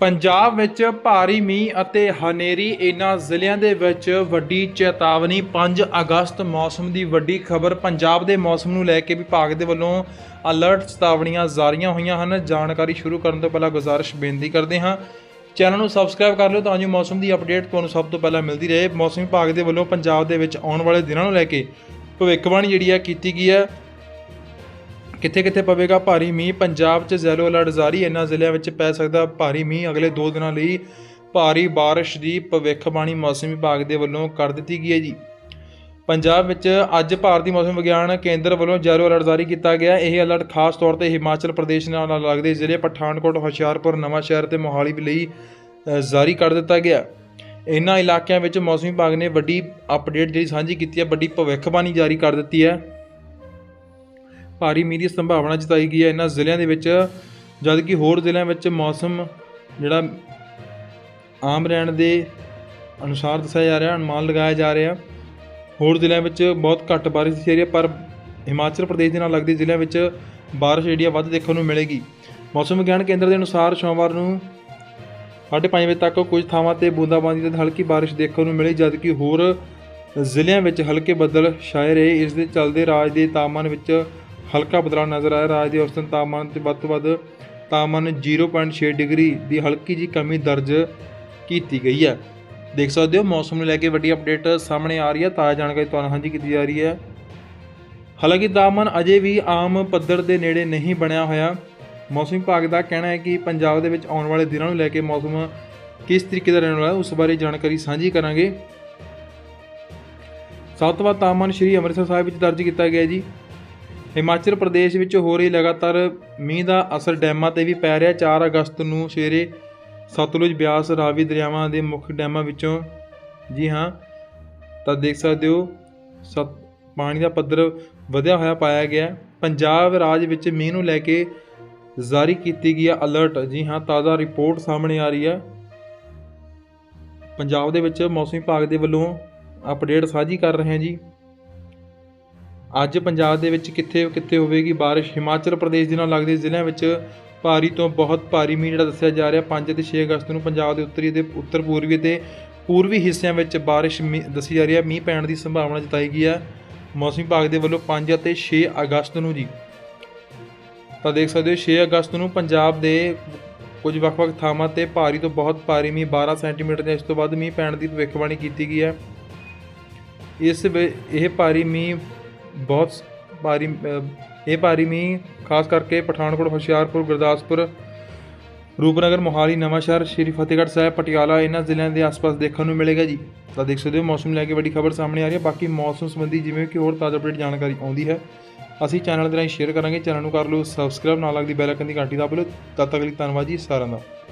ਪੰਜਾਬ ਵਿੱਚ ਭਾਰੀ ਮੀਂਹ ਅਤੇ ਹਨੇਰੀ ਇਨ੍ਹਾਂ ਜ਼ਿਲ੍ਹਿਆਂ ਦੇ ਵਿੱਚ ਵੱਡੀ ਚੇਤਾਵਨੀ। 5 ਅਗਸਤ ਮੌਸਮ ਦੀ ਵੱਡੀ ਖਬਰ ਪੰਜਾਬ ਦੇ ਮੌਸਮ ਨੂੰ ਲੈ ਕੇ ਵਿਭਾਗ ਦੇ ਵੱਲੋਂ ਅਲਰਟ ਚੇਤਾਵਨੀਆਂ ਜਾਰੀਆਂ ਹੋਈਆਂ ਹਨ। ਜਾਣਕਾਰੀ ਸ਼ੁਰੂ ਕਰਨ ਤੋਂ ਪਹਿਲਾਂ ਗੁਜ਼ਾਰਿਸ਼ ਬੇਨਤੀ ਕਰਦੇ ਹਾਂ। ਚੈਨਲ ਨੂੰ ਸਬਸਕ੍ਰਾਈਬ ਕਰ ਲਿਓ ਤਾਂ ਜੋ ਮੌਸਮ ਦੀ ਅਪਡੇਟ ਤੁਹਾਨੂੰ ਸਭ ਤੋਂ ਪਹਿਲਾਂ ਮਿਲਦੀ ਰਹੇ। ਮੌਸਮ ਵਿਭਾਗ ਦੇ ਵੱਲੋਂ ਪੰਜਾਬ ਦੇ ਵਿੱਚ ਆਉਣ ਵਾਲੇ ਦਿਨਾਂ ਨੂੰ ਲੈ ਕੇ ਭਵਿੱਖਬਾਣੀ ਜਿਹੜੀ ਹੈ ਕੀਤੀ ਗਈ ਹੈ। ਕਿੱਥੇ ਕਿੱਥੇ ਪਵੇਗਾ ਭਾਰੀ ਮੀਂਹ? ਪੰਜਾਬ 'ਚ ਜ਼ੈਲੋ ਅਲਰਟ ਜਾਰੀ ਇਹਨਾਂ ਜ਼ਿਲ੍ਹਿਆਂ ਵਿੱਚ ਪੈ ਸਕਦਾ ਭਾਰੀ ਮੀਂਹ। ਅਗਲੇ 2 ਦਿਨਾਂ ਲਈ ਭਾਰੀ ਬਾਰਿਸ਼ ਦੀ ਭਵਿੱਖਬਾਣੀ ਮੌਸਮ ਵਿਭਾਗ ਦੇ ਵੱਲੋਂ ਕਰ ਦਿੱਤੀ ਗਈ ਹੈ ਜੀ। ਪੰਜਾਬ ਵਿੱਚ ਅੱਜ ਭਾਰਤੀ ਮੌਸਮ ਵਿਗਿਆਨ ਕੇਂਦਰ ਵੱਲੋਂ ਜ਼ੈਲੋ ਅਲਰਟ ਜਾਰੀ ਕੀਤਾ ਗਿਆ। ਇਹ ਅਲਰਟ ਖਾਸ ਤੌਰ ਤੇ ਹਿਮਾਚਲ ਪ੍ਰਦੇਸ਼ ਨਾਲ ਲੱਗਦੇ ਜ਼ਿਲ੍ਹੇ ਪਠਾਨਕੋਟ, ਹੁਸ਼ਿਆਰਪੁਰ, ਨਵਾਂਸ਼ਹਿਰ ਤੇ ਮੋਹਾਲੀ ਲਈ ਜਾਰੀ ਕਰ ਦਿੱਤਾ ਗਿਆ। ਇਹਨਾਂ ਇਲਾਕਿਆਂ ਵਿੱਚ ਮੌਸਮ ਵਿਭਾਗ ਨੇ ਵੱਡੀ ਅਪਡੇਟ ਜਿਹੜੀ ਸਾਂਝੀ ਕੀਤੀ ਹੈ, ਵੱਡੀ ਭਵਿੱਖਬਾਣੀ ਜਾਰੀ ਕਰ ਦਿੱਤੀ ਹੈ। ਭਾਰੀ ਮੀਂਹ ਦੀ ਸੰਭਾਵਨਾ ਜਤਾਈ ਗਈ ਹੈ ਇਹਨਾਂ ਜ਼ਿਲ੍ਹਿਆਂ ਦੇ ਵਿੱਚ ਜਦਕਿ ਹੋਰ ਜ਼ਿਲ੍ਹਿਆਂ ਵਿੱਚ ਮੌਸਮ ਜਿਹੜਾ ਆਮ ਰਹਿਣ ਦੇ ਅਨੁਸਾਰ ਦੱਸਿਆ ਜਾ ਰਿਹਾ, ਅਨੁਮਾਨ ਲਗਾਇਆ ਜਾ ਰਿਹਾ। ਹੋਰ ਜ਼ਿਲ੍ਹਿਆਂ ਵਿੱਚ ਬਹੁਤ ਘੱਟ ਬਾਰਿਸ਼ ਦੀ ਰਹੀ ਹੈ, ਪਰ ਹਿਮਾਚਲ ਪ੍ਰਦੇਸ਼ ਦੇ ਨਾਲ ਲੱਗਦੇ ਜ਼ਿਲ੍ਹਿਆਂ ਵਿੱਚ ਬਾਰਿਸ਼ ਜਿਹੜੀ ਆ ਵੱਧ ਦੇਖਣ ਨੂੰ ਮਿਲੇਗੀ। ਮੌਸਮ ਵਿਗਿਆਨ ਕੇਂਦਰ ਦੇ ਅਨੁਸਾਰ ਸੋਮਵਾਰ ਨੂੰ 5:30 ਵਜੇ ਤੱਕ ਕੁਝ ਥਾਵਾਂ ਤੇ ਬੂੰਦਾਬਾਂਦੀ ਤੇ ਹਲਕੀ ਬਾਰਿਸ਼ ਦੇਖਣ ਨੂੰ ਮਿਲੀ, ਜਦਕਿ ਹੋਰ ਜ਼ਿਲ੍ਹਿਆਂ ਵਿੱਚ ਹਲਕੇ ਬੱਦਲ ਛਾਏ ਰਹੇ। ਇਸ ਦੇ ਚੱਲਦੇ ਰਾਜ ਦੇ ਤਾਪਮਾਨ ਵਿੱਚ ਹਲਕਾ ਬਦਲਾਅ ਨਜ਼ਰ ਆਇਆ। ਰਾਜ ਦੇ ਔਸਤਨ ਤਾਪਮਾਨ ਤੇ ਵੱਧ ਤੋਂ ਵੱਧ ਤਾਪਮਾਨ 0.6 ਡਿਗਰੀ ਦੀ ਹਲਕੀ ਜੀ ਕਮੀ ਦਰਜ ਕੀਤੀ ਗਈ ਹੈ। ਦੇਖ ਸਕਦੇ ਹੋ, ਮੌਸਮ ਨੂੰ ਲੈ ਕੇ ਵੱਡੀ ਅਪਡੇਟ ਸਾਹਮਣੇ ਆ ਰਹੀ ਹੈ। ਤਾਜ਼ਾ ਜਾਣਕਾਰੀ ਤੁਹਾਨੂੰ ਸਾਂਝੀ ਕੀਤੀ ਜਾ ਰਹੀ ਹੈ। ਹਾਲਾਂਕਿ ਤਾਪਮਾਨ ਅਜੇ ਵੀ ਆਮ ਪੱਧਰ ਦੇ ਨੇੜੇ ਨਹੀਂ ਬਣਿਆ ਹੋਇਆ। ਮੌਸਮ ਵਿਭਾਗ ਦਾ ਕਹਿਣਾ ਹੈ ਕਿ ਪੰਜਾਬ ਦੇ ਵਿੱਚ ਆਉਣ ਵਾਲੇ ਦਿਨਾਂ ਨੂੰ ਲੈ ਕੇ ਮੌਸਮ ਕਿਸ ਤਰੀਕੇ ਦਾ ਰਹਿਣ ਵਾਲਾ ਉਸ ਬਾਰੇ ਜਾਣਕਾਰੀ ਸਾਂਝੀ ਕਰਾਂਗੇ। ਸਭ ਤੋਂ ਵੱਧ ਤਾਪਮਾਨ ਸ਼੍ਰੀ ਅੰਮ੍ਰਿਤਸਰ ਸਾਹਿਬ ਵਿੱਚ ਦਰਜ ਕੀਤਾ ਗਿਆ ਜੀ। ਹਿਮਾਚਲ ਪ੍ਰਦੇਸ਼ ਵਿੱਚ ਹੋ ਰਹੀ ਲਗਾਤਾਰ ਮੀਂਹ ਦਾ ਅਸਰ ਡੈਮਾਂ ਤੇ ਵੀ ਪੈ ਰਿਹਾ। 4 ਅਗਸਤ ਨੂੰ ਸਵੇਰੇ ਸਤਲੁਜ, ਬਿਆਸ, ਰਾਵੀ ਦਰਿਆਵਾਂ ਦੇ ਮੁੱਖ ਡੈਮਾਂ ਵਿੱਚੋਂ ਜੀ ਹਾਂ, ਤਾਂ ਦੇਖ ਸਕਦੇ ਹੋ, ਸਤ, ਪਾਣੀ ਦਾ ਪੱਧਰ ਵਧਿਆ ਹੋਇਆ ਪਾਇਆ ਗਿਆ। ਪੰਜਾਬ ਰਾਜ ਵਿੱਚ ਮੀਂਹ ਨੂੰ ਲੈ ਕੇ ਜਾਰੀ ਕੀਤੀ ਗਈ ਹੈ ਅਲਰਟ। ਜੀ ਹਾਂ, ਤਾਜ਼ਾ ਰਿਪੋਰਟ ਸਾਹਮਣੇ ਆ ਰਹੀ ਹੈ। ਪੰਜਾਬ ਦੇ ਵਿੱਚ ਮੌਸਮ ਵਿਭਾਗ ਦੇ ਵੱਲੋਂ ਅਪਡੇਟ ਸਾਂਝੀ ਕਰ ਰਹੇ ਹਾਂ ਜੀ। ਅੱਜ ਪੰਜਾਬ ਦੇ ਵਿੱਚ ਕਿੱਥੇ ਕਿੱਥੇ ਹੋਵੇਗੀ ਬਾਰਿਸ਼? ਹਿਮਾਚਲ ਪ੍ਰਦੇਸ਼ ਦੇ ਨਾਲ ਲੱਗਦੇ ਜ਼ਿਲ੍ਹਿਆਂ ਵਿੱਚ ਭਾਰੀ ਤੋਂ ਬਹੁਤ ਭਾਰੀ ਮੀਂਹ ਜਿਹੜਾ ਦੱਸਿਆ ਜਾ ਰਿਹਾ। 5 ਅਤੇ 6 ਅਗਸਤ ਨੂੰ ਪੰਜਾਬ ਦੇ ਉੱਤਰੀ ਤੇ ਉੱਤਰ ਪੂਰਬੀ ਤੇ ਪੂਰਬੀ ਹਿੱਸਿਆਂ ਵਿੱਚ ਬਾਰਿਸ਼ ਮੀਂਹ- ਦੱਸੀ ਜਾ ਰਹੀ ਹੈ। ਮੀਂਹ ਪੈਣ ਦੀ ਸੰਭਾਵਨਾ ਜਤਾਈ ਗਈ ਹੈ। ਮੌਸਮ ਵਿਭਾਗ ਦੇ ਵੱਲੋਂ 5 ਅਤੇ 6 ਅਗਸਤ ਨੂੰ ਜੀ। ਤਾਂ ਦੇਖ ਸਕਦੇ ਹੋ 6 ਅਗਸਤ ਨੂੰ ਪੰਜਾਬ ਦੇ ਕੁਝ ਵੱਖ-ਵੱਖ ਥਾਵਾਂ ਤੇ ਭਾਰੀ ਤੋਂ ਬਹੁਤ ਭਾਰੀ ਮੀਂਹ 12 ਸੈਂਟੀਮੀਟਰ ਜਾਂ ਇਸ ਤੋਂ ਵੱਧ ਮੀਂਹ ਪੈਣ ਦੀ ਭਵਿੱਖਬਾਣੀ ਕੀਤੀ ਗਈ ਹੈ। ਇਸ ਵੇ- ਇਹ ਭਾਰੀ ਮੀਂਹ ਬਹੁਤ ਭਾਰੀ ਇਹ ਭਾਰੀ ਮੀਂਹ, ਖਾਸ ਕਰਕੇ ਪਠਾਨਕੋਟ, ਹੁਸ਼ਿਆਰਪੁਰ, ਗੁਰਦਾਸਪੁਰ, ਰੂਪਨਗਰ, ਮੋਹਾਲੀ, ਨਵਾਂਸ਼ਹਿਰ, ਸ਼੍ਰੀ ਫਤਿਹਗੜ੍ਹ ਸਾਹਿਬ, ਪਟਿਆਲਾ, ਇਹਨਾਂ ਜ਼ਿਲ੍ਹਿਆਂ ਦੇ ਆਸ-ਪਾਸ ਦੇਖਣ ਨੂੰ ਮਿਲੇਗਾ ਜੀ। ਤਾਂ ਦੇਖ ਸਕਦੇ ਹੋ, ਮੌਸਮ ਲੈ ਕੇ ਵੱਡੀ ਖਬਰ ਸਾਹਮਣੇ ਆ ਰਹੀ ਹੈ। ਬਾਕੀ ਮੌਸਮ ਸੰਬੰਧੀ ਜਿਵੇਂ ਕਿ ਹੋਰ ਤਾਜ਼ਾ ਅਪਡੇਟ ਜਾਣਕਾਰੀ ਆਉਂਦੀ ਹੈ, ਅਸੀਂ ਚੈਨਲ ਦੇ ਰਾਹੀਂ ਸ਼ੇਅਰ ਕਰਾਂਗੇ। ਚੈਨਲ ਨੂੰ ਕਰ ਲਓ ਸਬਸਕ੍ਰਾਈਬ, ਨਾਲ ਲੱਗਦੀ ਬੈਲ ਆਈਕਨ ਦੀ ਘੰਟੀ ਦਬਾ ਲਓ। ਤਦ ਤੱਕ ਲਈ ਧੰਨਵਾਦ ਜੀ ਸਾਰਿਆਂ ਦਾ।